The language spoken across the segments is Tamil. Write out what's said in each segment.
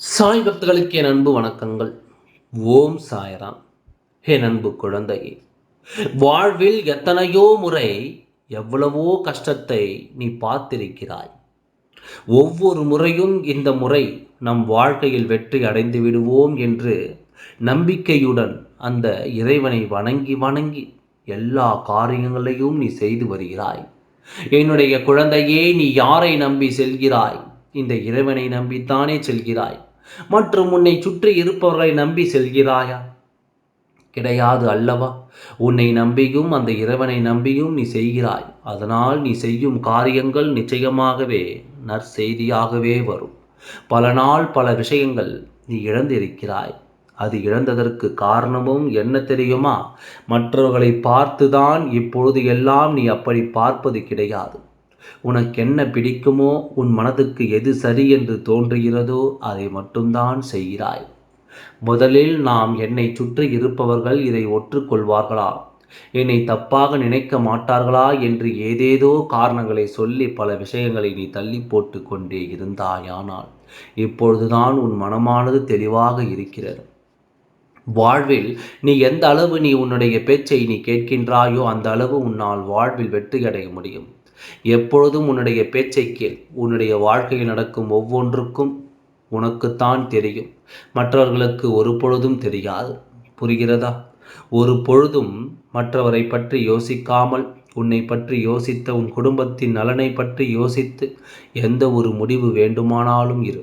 சாய் பக்தர்களுக்கு என் அன்பு வணக்கங்கள். ஓம் சாயராம். என் அன்பு குழந்தையே வாழ்வில் எத்தனையோ முறை எவ்வளவோ கஷ்டத்தை நீ பார்த்திருக்கிறாய். ஒவ்வொரு முறையும் இந்த முறை நம் வாழ்க்கையில் வெற்றி அடைந்து விடுவோம் என்று நம்பிக்கையுடன் அந்த இறைவனை வணங்கி வணங்கி எல்லா காரியங்களையும் நீ செய்து வருகிறாய். என்னுடைய குழந்தையே நீ யாரை நம்பி செல்கிறாய்? இந்த இறைவனை நம்பித்தானே செல்கிறாய்? மற்றும் உன்னை சுற்றி இருப்பவர்களை நம்பி செல்கிறாயா? கிடையாது அல்லவா? உன்னை நம்பியும் அந்த இறைவனை நம்பியும் நீ செய்கிறாய். அதனால் நீ செய்யும் காரியங்கள் நிச்சயமாகவே நற்செய்தியாகவே வரும். பல நாள் பல விஷயங்கள் நீ இழந்திருக்கிறாய். அது இழந்ததற்கு காரணமும் என்ன தெரியுமா? மற்றவர்களை பார்த்துதான் இப்பொழுது எல்லாம் நீ அப்படி பார்ப்பது கிடையாது. உனக்கு என்ன பிடிக்குமோ உன் மனதுக்கு எது சரி என்று தோன்றுகிறதோ அதை மட்டும்தான் செய்கிறாய். முதலில் நாம் என்னை சுற்றி இருப்பவர்கள் இதை ஒற்றுக்கொள்வார்களா? என்னை தப்பாக நினைக்க மாட்டார்களா என்று ஏதேதோ காரணங்களை சொல்லி பல விஷயங்களை நீ தள்ளி போட்டு கொண்டே இருந்தாயானால் இப்பொழுதுதான் உன் மனமானது தெளிவாக இருக்கிறது. வாழ்வில் நீ எந்த அளவு நீ உன்னுடைய பேச்சை நீ கேட்கின்றாயோ அந்த அளவு உன்னால் வாழ்வில் வெற்றி அடைய முடியும். எப்பொழுதும் உன்னுடைய பேச்சை கேள். உன்னுடைய வாழ்க்கையில் நடக்கும் ஒவ்வொன்றுக்கும் உனக்குத்தான் தெரியும். மற்றவர்களுக்கு ஒரு பொழுதும் தெரியாது. புரிகிறதா? ஒரு பொழுதும் மற்றவரை பற்றி யோசிக்காமல் உன்னை பற்றி யோசித்த உன் குடும்பத்தின் நலனை பற்றி யோசித்து எந்த ஒரு முடிவு வேண்டுமானாலும் இரு.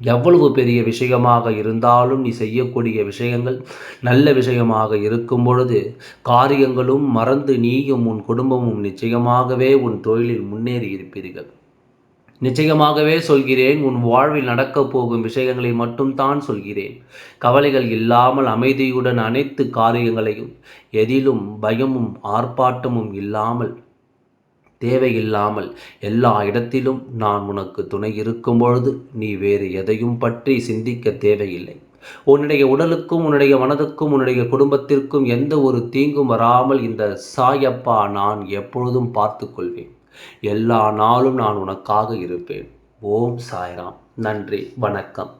எவ்வளவு பெரிய விஷயமாக இருந்தாலும் நீ செய்யக்கூடிய விஷயங்கள் நல்ல விஷயமாக இருக்கும் பொழுது காரியங்களும் மறந்து நீயும் உன் குடும்பமும் நிச்சயமாகவே உன் தொழிலில் முன்னேறி இருப்பீர்கள். நிச்சயமாகவே சொல்கிறேன் உன் வாழ்வில் நடக்கப் போகும் விஷயங்களை மட்டும் தான் சொல்கிறேன். கவலைகள் இல்லாமல் அமைதியுடன் அனைத்து காரியங்களையும் எதிலும் பயமும் ஆர்ப்பாட்டமும் இல்லாமல் தேவையில்லாமல் எல்லா இடத்திலும் நான் உனக்கு துணை இருக்கும் பொழுது நீ வேறு எதையும் பற்றி சிந்திக்க தேவையில்லை. உன்னுடைய உடலுக்கும் உன்னுடைய மனதுக்கும் உன்னுடைய குடும்பத்திற்கும் எந்த ஒரு தீங்கும் வராமல் இந்த சாயப்பா நான் எப்பொழுதும் பார்த்து கொள்வேன் எல்லா நாளும் நான் உனக்காக இருப்பேன். ஓம் சாய்ராம். நன்றி. வணக்கம்.